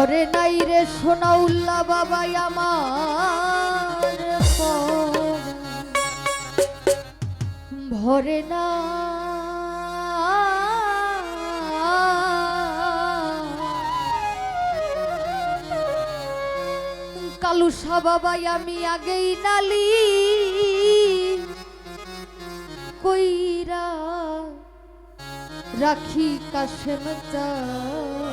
ভরে নাই রে সোনাউল্লা বাবাই আমার পর। ভরে না কালুসা বাবাই আমি আগেই নালি। কইরা রাখি কাশেম শৌকত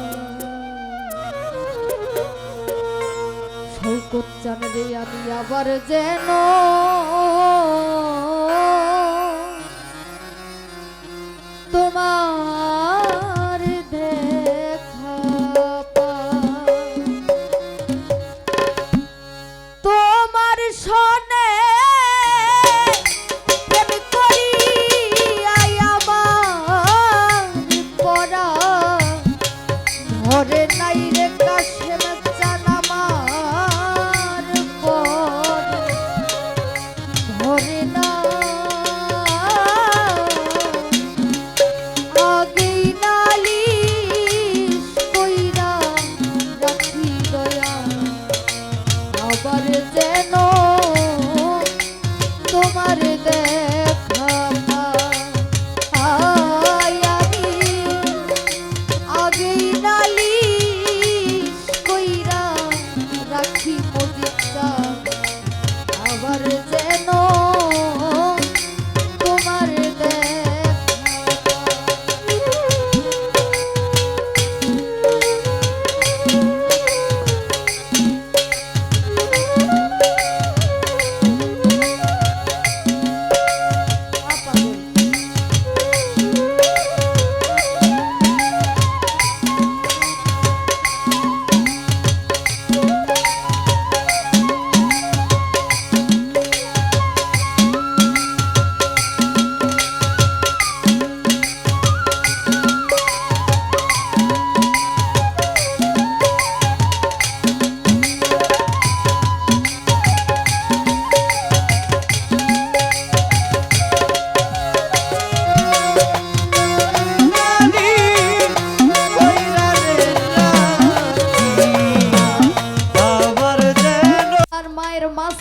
চান রে আমি আবার যেন। তোমার দেখা তোমার সনে ঘরে নাই আবার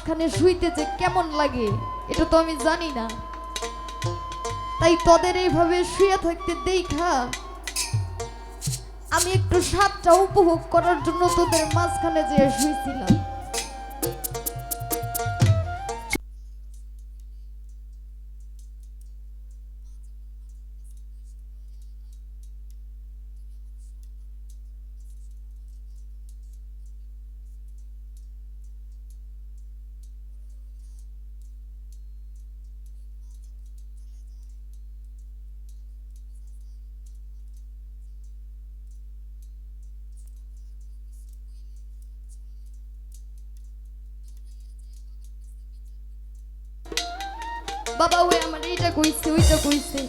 মাঝখানে শুইতে যে কেমন লাগে, এটা তো আমি জানি না। তাই তোদের এইভাবে শুয়ে থাকতে দেখা। আমি একটু স্বাদটা উপভোগ করার জন্য তোদের মাঝখানে যে শুয়েছিলাম বাবা ওই আমার এইটা কইছে ওইটা কইছে